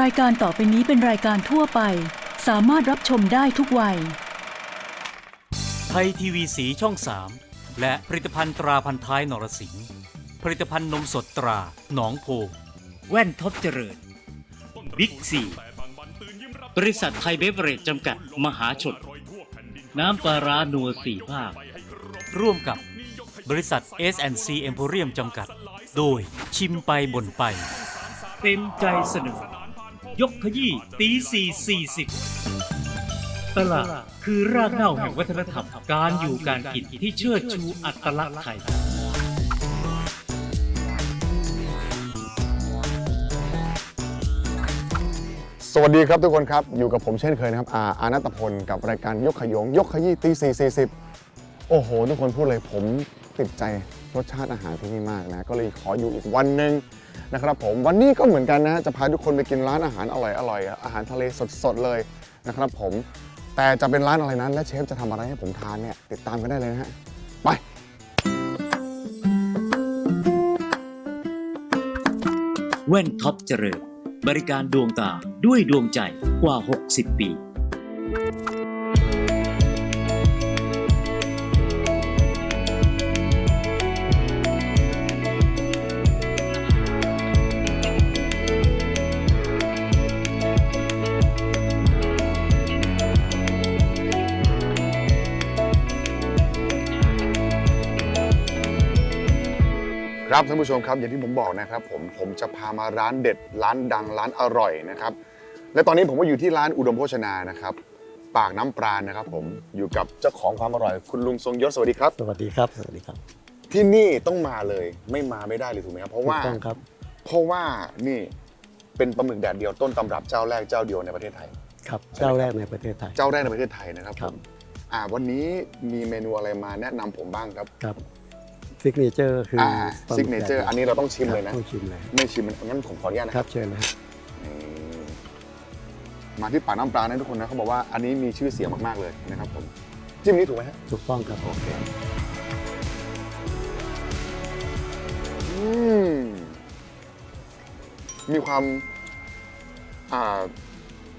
รายการต่อไปนี้เป็นรายการทั่วไป สามารถรับชมได้ทุกวัย ไทยทีวีสีช่อง 3 และผลิตภัณฑ์ตราพันท้ายนรสิงห์ผลิตภัณฑ์นมสดตราหนองโพ แว่นท็อปเจริญ บิ๊กซีบริษัทไทยเบเวอเรจจำกัดมหาชน น้ำปลาร้านัวสี่ภาค ร่วมกับบริษัท S&C e m p o r i u m จำกัด โดยชิมไปบ่นไป เต็มใจเสนอ ยกขยี้ตีสี่สี่สิบตลาดคือรากเหง้าแห่งวัฒนธรรม การอยู่การกินที่เชิดชูอัตลักษณ์ไทย สวัสดีครับทุกคนครับ อยู่กับผมเช่นเคยนะครับ อาอานัตพล กับรายการยกขยง ยกขยี้ตีสี่สี่สิบโอ้โห ทุกคนพูดเลยผมติดใจรสชาติอาหารที่นี่มากนะ ก็เลยขออยู่อีกวันหนึ่ง นะครับผมวันนี้ก็เหมือนกันนะจะพาทุกคนไปกินร้านอาหารอร่อยอร่อยอาหารทะเลสดๆเลยนะครับผมแต่จะเป็นร้านอะไรนั้น และเชฟจะทำอะไรให้ผมทานเนี่ยติดตามกันได้เลยนะฮะไปแว่นท็อปเจริญบริการดวงตาด้วยดวงใจกว่า 60 ปี ครับท่านผู้ชมครับอย่างที่ผมบอกนะครับผมผมจะพามาร้านเด็ดร้านดังร้านอร่อยนะครับและตอนนี้ผมก็อยู่ที่ร้านอุดมโภชนานะครับ ปากน้ำปราณนะครับ ผมอยู่กับเจ้าของความอร่อย คุณลุงทรงยศสวัสดีครับ สวัสดีครับ สวัสดีครับ ที่นี่ต้องมาเลยไม่มาไม่ได้เลยถูกไหมครับเพราะว่าถูกต้องครับ เพราะว่านี่เป็นปลาหมึกแดดเดียวต้นตำรับเจ้าแรกเจ้าเดียวในประเทศไทย ครับใช่ไหมเจ้าแรกในประเทศไทย เจ้าแรกในประเทศไทยนะครับครับผมอ่าวันนี้มีเมนูอะไรมาแนะนำผมบ้างครับ ครับ ซิกเนเจอร์คืออ่าปลาหซิมึกเนแดดเจอร์อันนี้เราต้องชิมเลยนะ ต้องชิมเลยไม่ชิมมันงั้นผมขออนุญาตนะคครัรับบเชิญเลยครับ นี่มาที่ปากน้ำปลานะทุกคนนะเขาบอกว่าอันนี้มีชื่อเสียงมากๆเลยนะครับผมจิ้มนี้ถูกไหมฮะถูกต้องครับโอเคอืมมีความ อ่า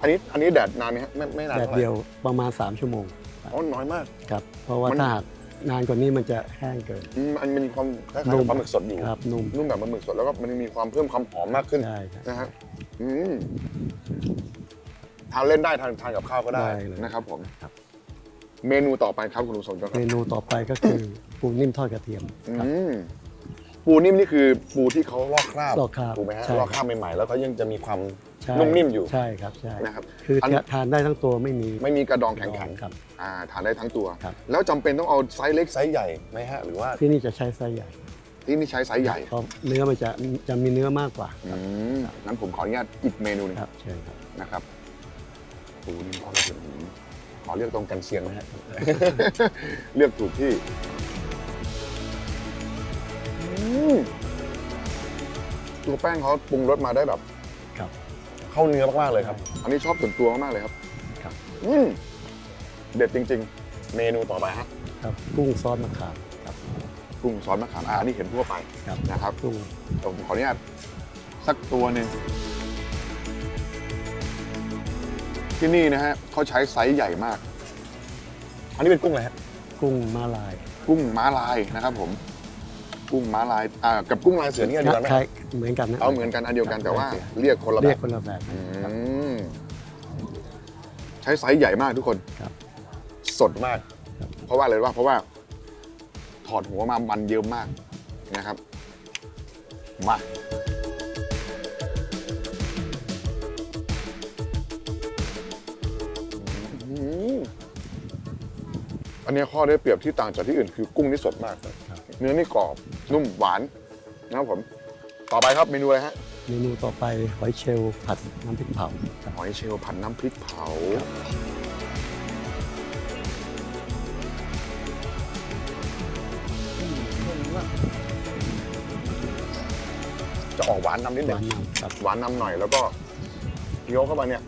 อันนี้อันนี้แดดนานไหมฮะไม่ไม่นานแดดท่าไหร่เดียวประมาณ 3 ชั่วโมงอ๋อน้อยมาก ครับ เพราะว่ามัน ถ้าหาก นานกว่านี้มันจะแห้งเกิน อืมมันมีความคล้ายๆนุ่กับมปลาหมึกสดอยู่ครับนุ่ม นุ่มแบบปลาหมึกสดแล้วก็มันมีความเพิ่มความหอมมากขึ้นใช่ครับ นะฮะอืมทานเล่นได้ทานทานกับข้าวก็ได้ได้เลยนะครับ ผมครับ เมนูต่อไปครับคุณลุงสมยศคเมรับนูต่อไปก็คือ ปูนิ่มทอดกระเทียมครับ อืม ปูนิ่มนี่คือปูที่เขาลอกคราบลอกคราบถูกไหมฮะใช่ ลอกคราบใหม่ๆแล้วก็ยังจะมีความใช่นุ่มนิ่มอยู่ ใช่ครับใช่นะครับคืออน ทานได้ทั้งตัวไม่มีไม่มีกระดองแข็งขัน ครับ อ่าทานได้ทั้งตัว ครับ แล้วจำเป็นต้องเอาไซส์เล็กไซส์ใหญ่ไหมฮะ หรือว่าที่นี่จะใช้ไซส์ใหญ่ที่นี่ใช้ไซส์ใหญ่เพราะเนื้อมันจะจะมีเนื้อมากกว่าอืมงั้นผมขออนุญาตอีกเมนูหนึงครับเชิญครับนะครับปูนิ่มทอดกระเทียมหืมขอเลือกตรงกันเชียงนะฮะ เลือกถูกที่อืม ตัวแป้งเขาปรุงรสมาได้แบบครับ เข้าเนื้อมากๆเลยครับ อันนี้ชอบส่วนตัวมากๆเลยครับครับ อืมเด็ดจริง ๆ เมนูต่อไปฮะครับกุ้งซอสมะขามครับกุ้งซอสมะขามอ่าอันนี้เห็นทั่วไปครับนะครับกุ้งผมขออนุญาตสักตัวหนึ่งที่นี่นะฮะเขาใช้ไซส์ใหญ่มาก อันนี้เป็นกุ้งอะไรฮะกุ้งมาลาย กุ้งม้าลายนะครับผม กุ้งม้าลายอ่ากับกุ้งลายเสือนี่อันเดียวกันไหมใช่เหมือนกันนะเอาเหมือนกันอันเดียวกันแต่ว่าเสือเรียกคนละแบเรียกบคนละแบบ อืมใช้ไซส์ใหญ่มากทุกคนครับสดมาก ครับ เพราะว่าอะไรว่า เพราะว่า ถอดหัวมามันเยอะมากนะครับมาอืมอันนี้ข้อได้เปรียบที่ต่างจากที่อื่นคือกุ้งนี่สดมากครับเนื้อนี่กรอบ นุ่มหวานนะครับผม ต่อไปครับเมนูอะไรฮะ เมนูต่อไปหอยเชลล์ผัดน้ำพริกเผาครับหอยเชลล์ผัดน้ำพริกเผา จะออกหวานนำนิดหหนึวางนนำครับหวานนำหน่อยแล้วก็เคี้ยวเข้าไปเนี่ย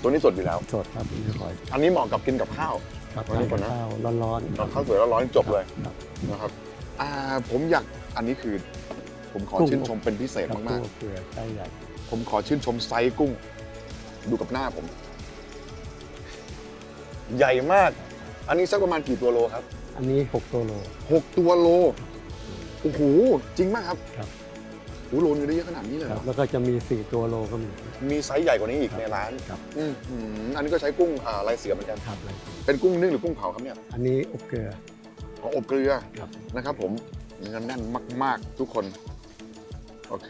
ตัวนี้สดอยู่แล้ว สดครับเรียบร้อยอันนี้เหมาะกับกินกับข้าว ครับวันนี้ทานก่อนนะกับข้าวร้อนกับข้าวสวยแล้วร้อนๆจบเลยครับนะครับ อ่าผมอยากอันนี้คือ ผมขอกุ้งชื่นชมเป็นพิเศษกับมากตัวเกลือไส้ใหญ่ๆ ผมขอชื่นชมไซส์กุ้ง ดูกับหน้าผม ใหญ่มาก อันนี้สักประมาณกี่ตัวโลครับอันนี้ 6 ตัวโล6ตัวโลโอ้โหจริงมากครับครับ โอ้โหโลนึงได้เยอะขนาดนี้เลยคเหรรับ อแล้วก็จะมี 4 ตัวโลก็มี มีไซส์ใหญ่กว่านี้อีกครับในร้านครับ อืมอืมอันนี้ก็ใช้กุ้งอ่าลายเสือเหมือนกัน ครับเลยเป็นกุ้งนึ่งหรือกุ้งเผาครับเนี่ย อันนี้อบเกลือ อ๋ออบเกลือครับนะครับผมเนื้อแน่นมาก ๆ ทุกคน โอเค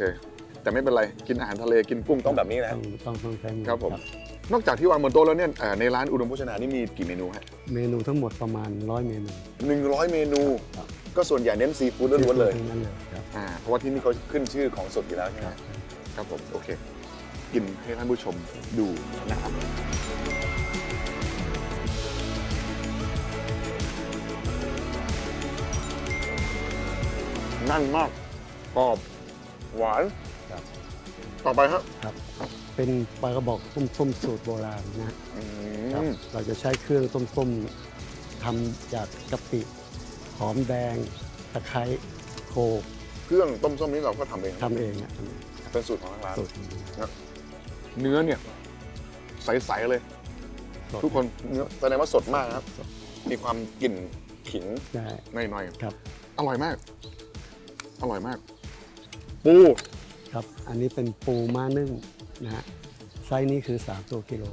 แต่ไม่เป็นไร กินอาหารทะเลกินกุ้งต้องแบบนี้นะ ต้องต้องต้องใช้มือครับผม นอกจากที่วางบนโต๊ะแล้วเนี่ยเอ่อในร้านอุดมโภชนานี่มีกี่เมนูฮะเมนูทั้งหมดประมาณ100เมนูหนึ่งร้อยเมนู ครับก็ส่วนใหญ่เน้นซีฟู้ดล้วนๆเลย ทั้งนั้นเลยครับ อ่าเพราะว่าที่นี่เขาขึ้นชื่อของสดอยู่แล้วใช่ไหมครับ ครับผม โอเค กินให้ท่านผู้ชมดูนะครับ นั่นมากกรอบหวานครับ ต่อไปครับครับ เป็นปลากระบอกต้มส้มสูตรโบราณนะฮะอืครับมเราจะใช้เครื่องต้มส้มทำจากกะปิหอมแดงตะไคร้โขลกเครื่องต้มส้มนี้เราก็ทำเองทำเองอะทำเองเป็นสูตรของทางร้าน สูตรเนื้อเนี่ย ใส ๆ เลย สดทุกคนเนื้อแสดงว่าสดมากนะครับ มีความกลิ่นขิงใช่หน่อย ครับ ๆ อร่อยมาก อร่อยมาก ปูครับ อันนี้เป็นปูม้านึ่งนะฮะไซส์นี้คือ 3 ตัวกิโล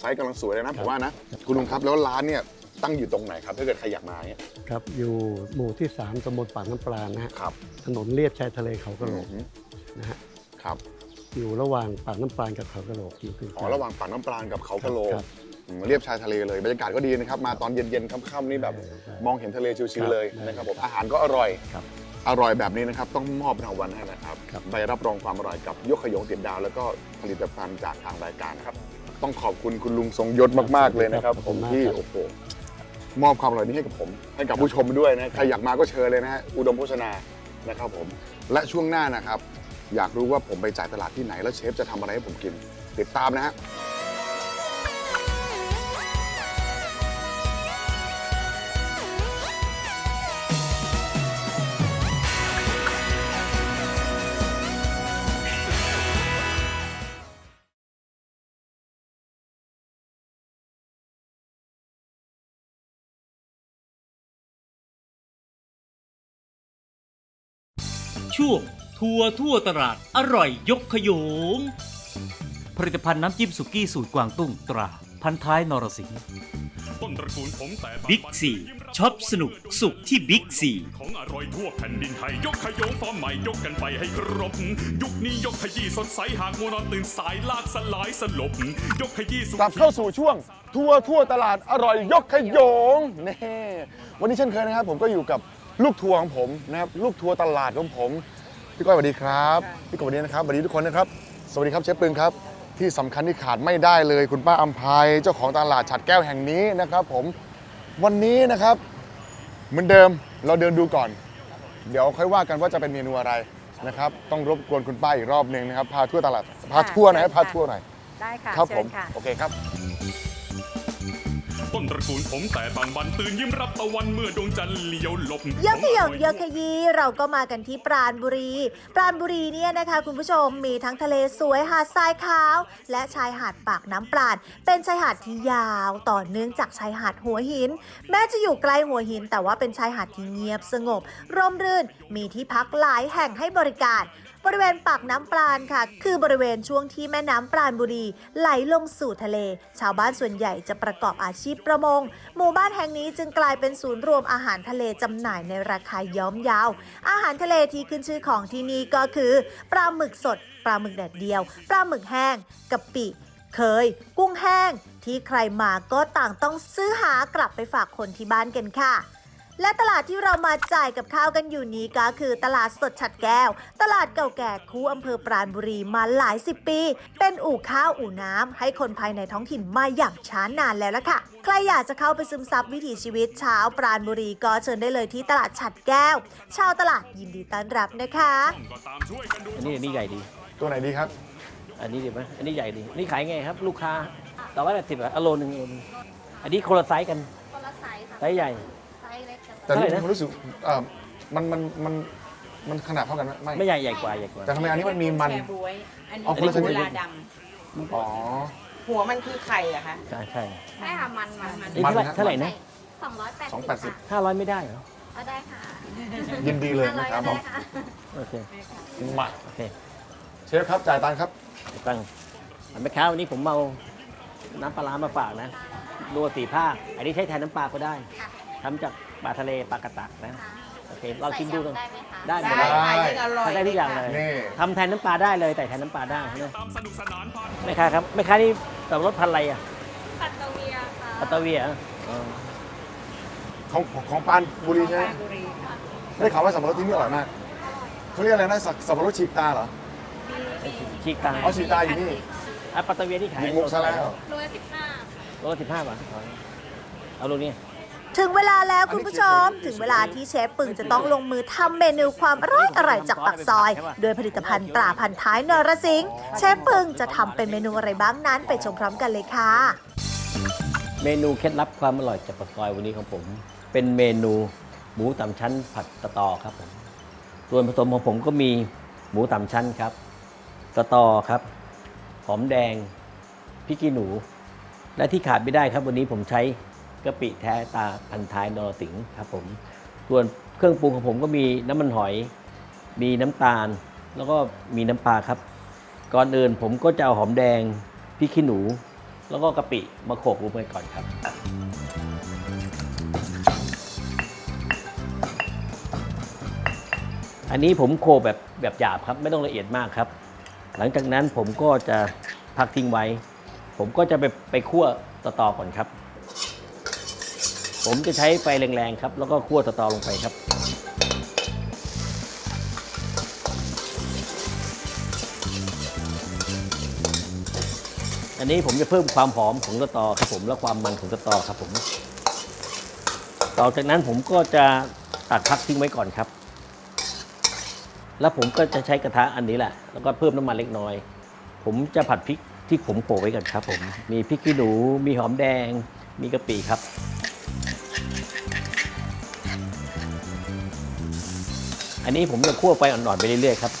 ไซส์กำลังสวยเลยนะคผรับมว่านะ คุณลุงครับแล้วร้านเนี่ยตั้งอยู่ตรงไหนครับ ถ้าเกิดใครอยากมาเนี่ยครับ อยู่หมู่ที่ 3ตำบลปากน้ำปลานะฮะครับถนนเลียบชายทะเลเขากระโหลกอืมนะฮะครับ อยู่ระหว่างปากน้ำปลากับเขากระโหลกอยู่กึ่งกอ๋อลางระหว่างปากน้ำปลากับเขากะโหลครับอืมเรียบชายทะเลเลยบรรยากาศก็ดีนะครับ มาตอนเย็นๆค่ำๆนี่แบบใช่มองเห็นทะเลชิวครับๆเลยนะครับผมอาหารก็อร่อยครับ อร่อยแบบนี้นะครับ ต้องมอบรางวัลให้นะครับครับใบรับรองความอร่อยกับยกขยงติดดาว แล้วก็ผลิตภัณฑ์จากทางรายการนะครับ ต้องขอบคุณคุณลุงทรงยศมาก ๆ เลยนะครับ ผมที่โอ้โหมอบความอร่อยนี้ให้กับผม ให้กับผู้ชมด้วยนะใครอยากมาก็เชิญเลยนะฮะอุดมโภชนานะครับผมและช่วงหน้านะครับ อยากรู้ว่าผมไปจ่ายตลาดที่ไหนแล้วเชฟจะทำอะไรให้ผมกิน ติดตามนะฮะ ช่วง ทัวร์ทั่วตลาดอร่อยยกขยง ผลิตภัณฑ์น้ำจิ้มสุกี้สูตรกวางตุ้งตรา พันท้ายนรสิงห์ต้นตระกูลผมแต่บางบิ๊กบันซีช็อปสนุกสุขที่บิ๊กซี ของอร่อยทั่วแผ่นดินไทย ยกขยงฟอร์มใหม่ยกกันไปให้ครบ ยุคนี้ยกขยี้สดใสหากมัวนอนตื่นสายลากสลายสลบ ยกขยี้สุกลับเข้าสู่ช่วง ทัวร์ทั่วตลาดอร่อยยกขยงนี่วันนี้เช่นเคยนะครับ ผมก็อยู่กับ ลูกทัวร์ของผมนะครับลูกทัวร์ตลาดของผมพี่ก้อยสวัสดีครับพี่กบสวัสดีนะครับสวัสดีทุกคนนะครับ สวัสดีครับเชฟปึงครับ ที่สำคัญที่ขาดไม่ได้เลย คุณป้าอัมภัยเจ้าของตลาดฉัดแก้วแห่งนี้นะครับผมวันนี้นะครับ เหมือนเดิมเราเดินดูก่อน เดี๋ยวค่อยว่ากันว่าจะเป็นเมนูอะไรนะครับ ต้องรบกวนคุณป้าอีกรอบหนึ่งนะครับ พาทั่วตลาดพาทั่วหน่อยพาทั่วหน่อยได้ค่ะครับผเชิมญค่ะ โอเคครับ ต้นตระกูลผมแต่บางบันตื่นยิ้มรับตะวันเมื่อดวงจันทร์เลี้ยวหลบยกขยงยกขยี้เราก็มากันที่ปราณบุรี ปราณบุรีเนี่ยนะคะ คุณผู้ชมมีทั้งทะเลสวยหาดทรายขาว และชายหาดปากน้ำปราณเป็นชายหาดที่ยาวต่อเนื่องจากชายหาดหัวหิน แม้จะอยู่ไกลหัวหิน แต่ว่าเป็นชายหาดที่เงียบสงบ ร่มรื่นมีที่พักหลายแห่งให้บริการ บริเวณปากน้ำปราณค่ะ คือบริเวณช่วงที่แม่น้ำปราณบุรี ไหลลงสู่ทะเล ชาวบ้านส่วนใหญ่จะประกอบอาชีพประมง หมู่บ้านแห่งนี้จึงกลายเป็นศูนย์รวมอาหารทะเลจำหน่ายในราคาย้อมยาว อาหารทะเลที่ขึ้นชื่อของที่นี่ก็คือปลาหมึกสดปลาหมึกแดดเดียวปลาหมึกแห้งกะปิเคย กุ้งแห้ง ที่ใครมาก็ต่างต้องซื้อหากลับไปฝากคนที่บ้านกันค่ะ และตลาดที่เรามาจ่ายกับข้าวกันอยู่นี้ก็คือตลาดสดฉัดแก้ว ตลาดเก่าแก่คู่อำเภอปราณบุรีมาหลายสิบปี เป็นอู่ข้าวอู่น้ำให้คนภายในท้องถิ่นมาอย่างช้านานแล้วละค่ะ ใครอยากจะเข้าไปซึมซับวิถีชีวิตชาวปราณบุรีก็เชิญได้เลยที่ตลาดฉัดแก้ว ชาวตลาดยินดีต้อนรับนะคะก็ตามช่วยกันดูอันนี้อันนี้ใหญ่ดี ตัวไหนดีครับ อันนี้ดีไหมอันนี้ใหญ่ดีอันนี้ขายไงครับ ลูกค้าต่อไว้ละสิบอะโลหนึ่งโลหนึ่งอันนี้คนละไซส์กันคนละไซส์ค่ะไซส์ใหญ่ ไซส์เล็กกับแต่เท่าไหร่นี่นะผมรู้สึกเอ่อมันมันมันมันขนาดเท่ากันไหมไม่ไม่ใหญ่ใหญ่กว่าใหญ่กว่า แต่ทำไมอันนี้มันมีมัน แชร์บวยอันนี้อ๋อคนละชนิด กุลาดอ๋อำหัวมันคือไข่เหรอะคะใช่ใช่ใช่ค่ะมันมันมันนี่เท่าไหร่มันนะ เท่าไหร่นะสองร้อยแปดสองแปดสิบห้าร้อยไม่ได้เหรอ เอาได้ค่ะยินดีเลยห้าร้อยนะครับผก็ได้มค่ะ โอเค มาโอเคเชฟครับจ่ายตังค์ครับ ตั้งอันแม่ค้าวันนี้ผมเอาน้ำปลาร้ามาฝากนะนัวสีภาคอันนี้ใช้แทนน้ำปลาก็ได้ค่ะ ทำจาก ปลาทะเลปลากระตักนะโอเคเราชิมดูกันใส่ยำได้ไหมคะ ได้หมได้ดเลยค่ะยิ่งอร่อยทำได้ทุกอย่างเลยนี่ ทำแทนน้ำปลาได้เลยแต่แทนน้ำปลาได้นะตามสนุกสนานผ่านแม่ค้าครับแม่ค้านี่สับปะรถพันธุ์อะไรอะปัตตาเวียค่ะปัตตาเวียเหรออ๋อของของปรานบุรีใช่ไหมปรานบุรีค่ะได้ข่าวว่าสับปะรดที่นี่อร่อยมากเขาเรียกอะไรนะสับสับปะรดฉีกตาเหรอชีกตาอ๋อฉีกตาอยู่นี่อะปัตตาเวียที่ขายมีมุกซะแล้วโลละสิบห้าค่ะโลละสิบห้าบาทเอาโลนี้ ถึงเวลาแล้วคุณผู้ชม ถึงเวลาที่เชฟปึงจะต้องลงมือทำเมนูความอร่อยอร่อยจากปักซอย โดยผลิตภัณฑ์ตราพันท้ายนรสิงห์เชฟปึงจะทำเป็นเมนูอะไรบ้างนั้นไปชมพร้อมกันเลยค่ะ เมนูเคล็ดลับความอร่อยจากปากซอยวันนี้ของผม เป็นเมนูหมูต่ำชั้นผัดตะตอครับผมส่วนผสมของผมก็มีหมูต่ำชั้นครับตะตอครับ หอมแดงพริกขี้หนู และที่ขาดไม่ได้ครับวันนี้ผมใช้ กะปิแท้ตาพันท้ายนรสิงห์ครับผม ส่วนเครื่องปรุงของผมก็มีน้ำมันหอย มีน้ำตาล แล้วก็มีน้ำปลาครับ ก่อนอื่นผมก็จะเอาหอมแดงพริกขี้หนู แล้วก็กะปิมาโขลกรวมกันก่อนครับ อันนี้ผมโขลกแบบแบบหยาบครับ ไม่ต้องละเอียดมากครับ หลังจากนั้นผมก็จะพักทิ้งไว้ ผมก็จะไปไปคั่วตะตอก่อนครับ ผมจะใช้ไฟแรงๆครับ แล้วก็คั่วตะตอลงไปครับ อันนี้ผมจะเพิ่มความหอมของตะตอครับผมและความมันของตะตอครับผม ต่อจากนั้นผมก็จะตักพักทิ้งไว้ก่อนครับ แล้วผมก็จะใช้กระทะอันนี้แหละ แล้วก็เพิ่มน้ำมันเล็กน้อย ผมจะผัดพริกที่ผมโปะไว้ก่อนครับผม มีพริกขี้หนู มีหอมแดง มีกะปิครับ อันนี้ผมจะคั่วไฟอ่อนๆไปเรื่อยๆครับ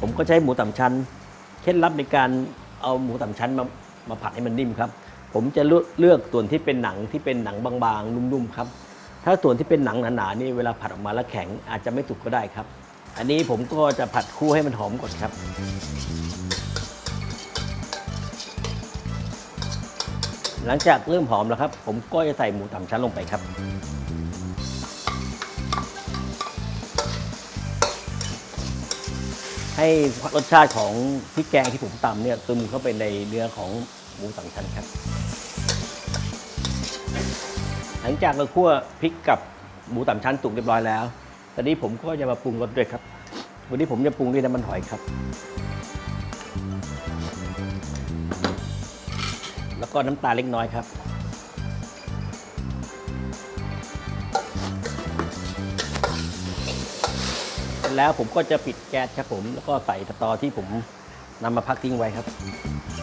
ผมก็ใช้หมูต่ำชั้น เคล็ดลับในการเอาหมูต่ำชั้นมามาผัดให้มันนิ่มครับ ผมจะเลือกเลือกส่วนที่เป็นหนังที่เป็นหนังบางๆ นุ่มๆครับ ถ้าส่วนที่เป็นหนังหนาๆนี่เวลาผัดออกมาแล้วแข็งอาจจะไม่สุกก็ได้ครับ อันนี้ผมก็จะผัดคู่ให้มันหอมก่อนครับ หลังจากเริ่มหอมแล้วครับ ผมก็จะใส่หมูต่ำชั้นลงไปครับ ให้รสชาติของพริกแกงที่ผมตำเนี่ยซึมเข้าไปในเนื้อของหมูสามชั้นครับ หลังจากเราคั่วพริกกับหมูสามชั้นสุกเรียบร้อยแล้ว ตอนนี้ผมก็จะมาปรุงรสด้วยครับ วันนี้ผมจะปรุงด้วยน้ำมันหอยครับ แล้วก็น้ำตาลเล็กน้อยครับ แล้วผมก็จะปิดแก๊สครับผม แล้วก็ใส่ตะตอที่ผม นำมาพักทิ้งไว้ครับ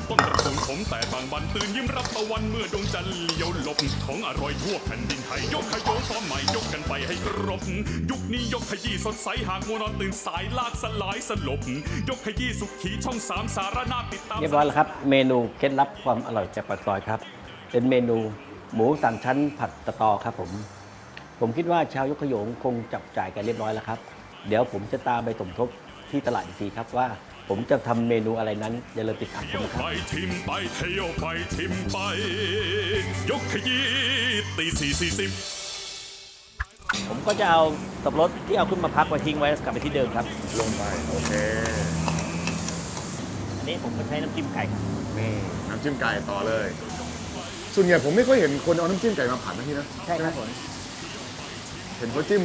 ต้นตระกูลผมแต่บางบันตื่นยิ้มรับตะวันเมื่อดวงจันทร์เลี้ยวหลบของอร่อยทั่วแผ่นดินไทยยกขยงฟอร์มใหม่ยกกันไปให้ครบ ยุคนี้ยกขยี้สดใสหากมัวนอนตื่นสายลากสลายสลบ ยกขยี้สุขีช่องสามสารนาติดตาม เรียบร้อยแล้วครับ เมนูเคล็ดลับความอร่อยจากปากซอยครับ เป็นเมนูหมูสามชั้นผัดตะตอครับผม ผมคิดว่าชาวยกขยงคงจับจ่ายกันเรียบร้อยแล้วครับ เดี๋ยวผมจะตามไปสมทบที่ตลาดอีกทีครับว่า ผมจะทำเมนูอะไรนั้นอย่าลืมติดตามผเที่มยวนะครับ ไปทิมไปเที่ยวไปทิมไป ยกขยี้ตีสี่สี่สิบผมก็จะเอาสับปะรดที่เอาขึ้นมาพักไว้ทิ้งไว้กลับไปที่เดิมครับ ลงไป โอเค อันนี้ผมก็ใช้น้ำจิ้มไก่ครับนี่น้ำจิ้มไก่ต่อเลย ส่วนใหญ่ผมไม่ค่อยเห็นคนเอาน้ำจิ้มไก่มาผัดนะพี่นะใช่ครับผม เห็นเขาจิ้ม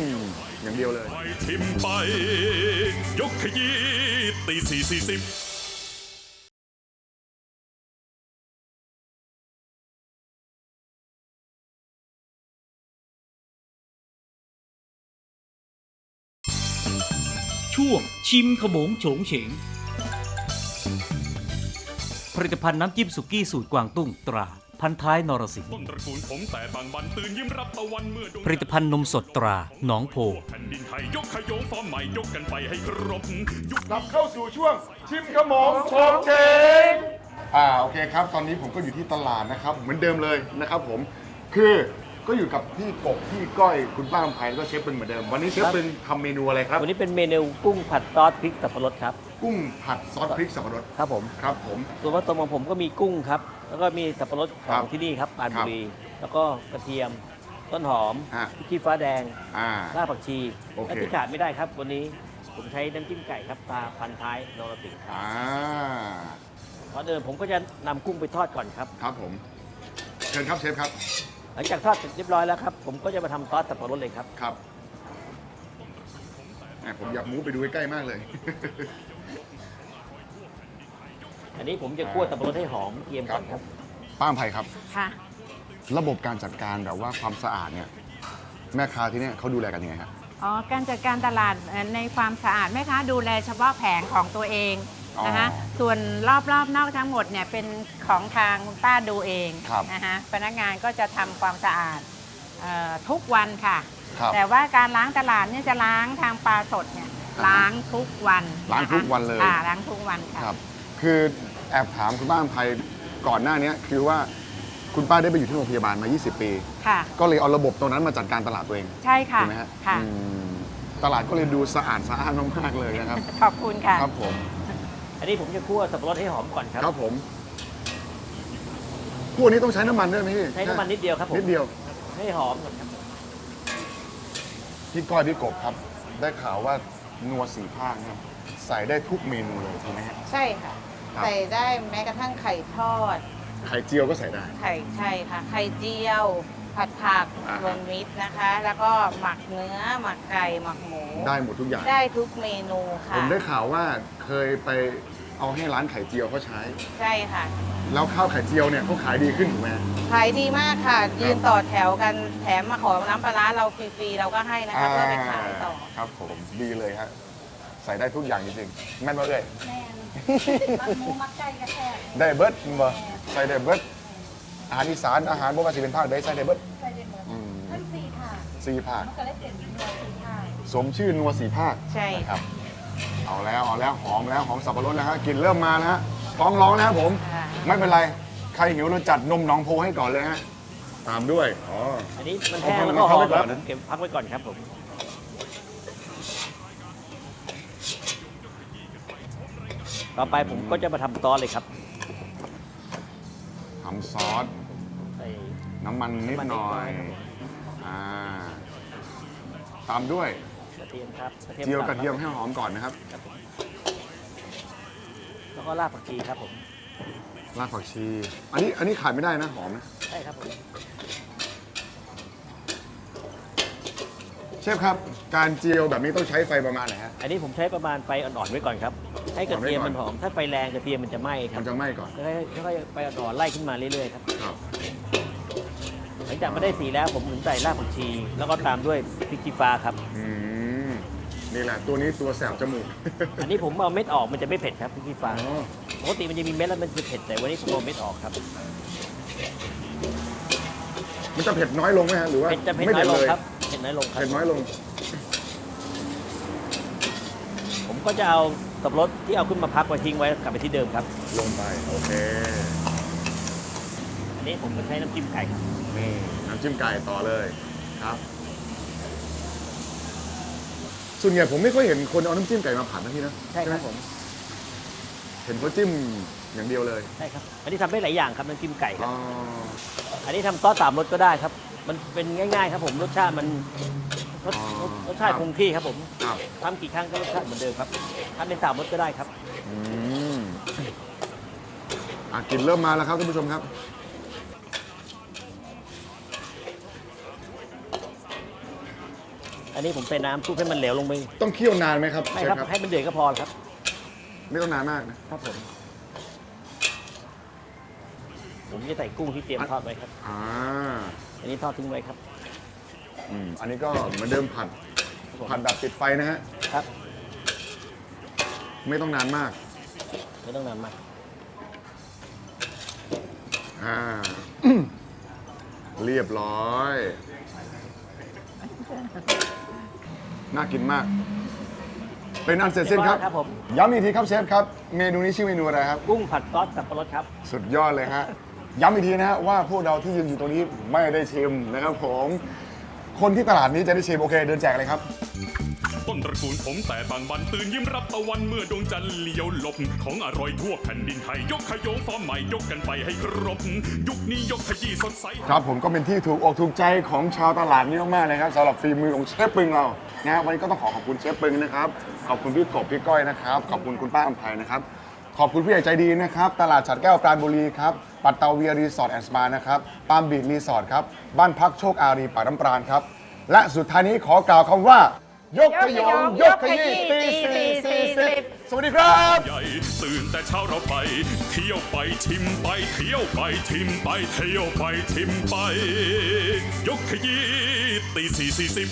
อย่างเดียวเลยไปทิมไป ยกขยี้ตีสี่สี่สิบช่วงชิมขโมงโฉงเฉง ผลิตภัณฑ์น้ำจิ้มสุกี้สูตรกวางตุ้งตรา พัพันท้ายนรสิงห์ต้นตระกูลผมแต่บางบันตื่นยิ้มรับตะวันเมื่อดวงผลิตภัณฑ์นมสดตราหนองโพแผ่นดินไทยยกขยงฟอร์มใหม่ยกกันไปให้ครบยุคกลับเข้าสู่ช่วง ชิมขมงชมเชงอ่าโอเคครับ ตอนนี้ผมก็อยู่ที่ตลาดนะครับ เหมือนเดิมเลยนะครับผมคือ ก็อยู่กับพี่กบพี่ก้อยคุณป้าลำไพแล้วก็เชฟเป็นเหมือนเดิม วันนี้เชฟเป็นทำเมนูอะไรครับ วันนี้เป็นเมนูกุ้งผัดซอสพริกสับปะรดครับ กุ้งผัดซอสพริกสับปะรดครับผม ครับผม ส่วนผสมของผมก็มีกุ้งครับ แล้วก็มีสับปะรดขครัอบงที่นี่ครับปรานบุรี แล้วก็กระเทียม ต้นหอมอะพริกขี้ฟ้าแดงอ่า รากผักชี โอเค และที่ขาดไม่ได้ครับ วันนี้ผมใช้น้ำจิ้มไก่ครับตาพันท้ายนรสิงห์ครับอ่าเพราะเดิมผมก็จะนำกุ้งไปทอดก่อนครับ ครับผม เชิญครับเชฟครับ หลังจากทอดเสร็จเรียบร้อยแล้วครับ ผมก็จะมาทำซอสสับปะรดเลยครับ ครับแหมผมอยากมูฟไปดูใกล้ๆมากเลย อันนี้ผมจะคั่วสับปะรดให้หอมเกรียมก่อนครับ ป้าอำไพครับ ค่ะ ระบบการจัดการแบบว่าความสะอาดเนี่ย แม่ค้าที่เนี่ยเขาดูแลกันยังไงครับอ๋อ การจัดการตลาดเอ่อในความสะอาดแม่ค้าดูแลเฉพาะแผงของตัวเอง นะคะอ๋อส่วนรอบๆนอกทั้งหมดเนี่ยเป็นของทางคุณป้าดูเองครับนะคะพนักงานก็จะทำความสะอาดเอ่อทุกวันค่ะ ครับแต่ว่าการล้างตลาดเนี่ยจะล้างทางปลาสดเนี่ยอ่าฮะล้างทุกวันล้างทุกวันเลย อ่าล้างทุกวันค่ะ ครับ คือแอบถามคุณป้าอำไพก่อนหน้านี้คือว่าคุณป้าได้ไปอยู่ที่โรงพยาบาลมา 20 ปี ค่ะ ก็เลยเอาระบบตรงนั้นมาจัดการตลาดตัวเองใช่ค่ะถูกไหมฮะค่ะ อืมตลาดก็เลยดูสะอาดสะอ้านมากๆเลยนะครับ ขอบคุณค่ะ ครับผม อันนี้ผมจะคั่วสับปะรดให้หอมก่อนครับ ครับผมพวกนี้ต้องใช้น้ำมันด้วยไหมพี่ใช้น้ำมันนิดเดียวครับผมนิดเดียว ให้หอมก่อนครับ พี่ก้อยพี่กบครับ ได้ข่าวว่านัวสีภาคเนี่ยใส่ได้ทุกเมนูเลยถูกไหมฮะ ใช่ค่ะ ครับ ใส่ได้แม้กระทั่งไข่ทอด ไข่เจียวก็ใส่ได้ ไข่ใช่ค่ะ ไข่เจียว ผัดผักอ่าฮะรวมมิตรนะคะ แล้วก็หมักเนื้อ หมักไก่ หมักหมู ได้หมดทุกอย่าง ได้ทุกเมนูผค่ะ มได้ข่าวว่าเคยไปเอาให้ร้านไข่เจียวเขาใช้ ใช่ค่ะ แล้วข้าวไข่เจียวเนี่ยเขาขายดีขึ้นถูกไหม ขายดีมากค่ะ ยืนต่อแถวกัน แถมมาขอน้ำปลาร้าเราฟรีๆ เราก็ให้นะคะ เพื่อไปขายต่อ ครับผมดีเลยฮะใส่ได้ทุกอย่างจริงๆแม่นบ่เอ่ยแม่น มักหมูมักไก่กระแทกได้เบิร์ดบ่ใส่ได้เบิร์ด อาหารอีสานอาหารบ่ว่าสิเป็นภาคใดใส่ได้เบิร์ดใส่ได้หมดอืมทั้งสี่ค่ะสี่ภาค มันก็เลยเป็นหน่วยสี่ค่ะสมชื่อนัวสีภาคใช่ นะครับ เอาแล้วเอาแล้วหอมแล้วหอมสับปะรดแล้วฮะกลิ่นเริ่มมานะฮะฟ้องร้องนะครับผม ค่ะ ไม่เป็นไร ใครหิวเราจัดนมหนองโพให้ก่อนเลยฮะตามด้วยอ๋อ อันนี้มันเอาแห้งพักแล้วก็หอมพักไว้ก่แล้อวนเก็บพักไว้ก่อนครับผม ต่อไปผมก็จะมาทำซอสเลยครับ ทำซอสใส่ น้ำมันนิดหน่อยน้ำมันนิดหน่อยอ่าตามด้วยกระเทียมครับเจียวสับกระเทียมคให้หอมก่อนนะครับรับผมแล้วก็รากผักชีครับผมรากผักชี อันนี้อันนี้ขาดไม่ได้นะหอมนะใช่ครับผมเชฟครับ การเจียวแบบนี้ต้องใช้ไฟประมาณไหนฮะ อันนี้ผมใช้ประมาณไฟอ่อนๆไว้ก่อนครับ ให้กระเทียมมันหอม ถ้าไฟแรงกระเทียมมันจะไหม้ครัมับนจะไหม้ก่อนแล้วค่อยๆไฟอ่อนๆไล่ขึ้นมาเรื่อยๆครับครับ หลังจากมาได้สีแล้วผมถึงใส่รากผักชี แล้วก็ตามด้วยพริกชี้ฟ้าครับ อืมนี่แหละตัวนี้ตัวแสบจมูกอันนี้ผมเอาเม็ดออกมันจะไม่เผ็ดครับพริกชี้ฟ้าอ๋อปกติมันจะมีเม็ดแล้วมันจะเผ็ดแต่วันนี้ผมเอาเม็ดออกครับ มันจะเผ็ดน้อยลงไหมฮะหรือว่าเผ็ดจะเผ็ดไม่น้อยลงเลยครับเผ็ดน้อยลงครับ เผ็ดน้อยลงผมก็จะเอาสับปะรดที่เอาขึ้นมาพักไว้ทิ้งไว้กลับไปที่เดิมครับลงไปโอเค อันนี้ผมก็ใช้น้ำจิ้มไก่ครับ นี่น้ำจิ้มไก่ต่อเลยครับ ส่วนใหญ่ผมไม่ค่อยเห็นคนเอาน้ำจิ้มไก่มาผัดนะพี่นะ ใช่ครับผมเห็นเขาจิ้มอย่างเดียวเลยใช่ครับ อันนี้ทำได้หลายอย่างครับน้ำจิ้มไก่คอ๋รับออันนี้ทำซอสสามรสก็ได้ครับ มันเป็นง่ายๆครับผมรสชาติมันรสอ๋อรสรสชาติคงที่ครับผมครับทำกี่ครั้งก็รสชาติเหมือนเดิมครับทำเป็นสามรสก็ได้ครับ อืมอะกลินเริ่มมาแล้วครับท่านผู้ชมครับ อันนี้ผมใส่น้ำซุปให้มันเหลวลงไปต้องเคี่ยวนานไหมครับไม่เชฟครับครับ ให้มันเดือดก็พอครับ ไม่ต้องนานมากนะ ครับผม ผมจะใส่กุ้งที่เตรียมทอดไว้ครับ อ่า อันนี้ทอดทิ้งไว้ครับ อืม อันนี้ก็เหมือนเดิมผัด ผัดดับปิดไฟนะฮะ ครับ ไม่ต้องนานมาก ไม่ต้องนานมากออ่า เรียบร้อย น่ากินมาก เป็นอันเสร็จสิ้นครับ ครับผม ย้ำอีกทีครับเชฟครับ เมนูนี้ชื่อเมนูอะไรครับ กุ้งผัดซอสสับปะรดครับ สุดยอดเลยฮะ ย้ำอีกทีนะฮะว่าพวกเราที่ยืนอยู่ตรงนี้ไม่ได้ชิมนะครับผม คนที่ตลาดนี้จะได้ชิมโอเค เดินแจกเลยครับ ต้นตระกูลผมแต่บางบันตื่นยิ้มรับตะวันเมื่อดวงจันทร์เลี้ยวหลบของอร่อยทั่วแผ่นดินไทยยกขยงฟอร์มใหม่ยกกันไปให้ครบ ยุคนี้ยกขยี้สดใส ครับผมก็เป็นที่ถูกอกถูกใจของชาวตลาดนี้มากๆเลยครับสำหรับฝีมือของเชฟปึงเรานะวันนี้ก็ต้องขอขอบคุณเชฟปึงนะครับขอบคุณพี่กบพี่ก้อยนะครับขอบคุณคุณป้าอภัยนะครับขอบคุณผู้ใหญ่ใจดีนะครับ ตลาดฉัดแก้วปราณบุรีครับ ปัตเตาเวียรีสอร์ทแอนด์สปานะครับปามบีดรีสอร์ทครับ บ้านพักโชคอารีป่าน้ำปราณครับ และสุดท้ายนี้ขอกล่าวคำว่า ยกขยงยกขยี้ตีสี่สี่สิบสวัสดีครับ ใหญ่ตื่นแต่เช้าเราไป เที่ยวไปชิมไปเที่ยวไปชิมไปเที่ยวไปชิมไป ยกขยี้ตีสี่สี่สิบ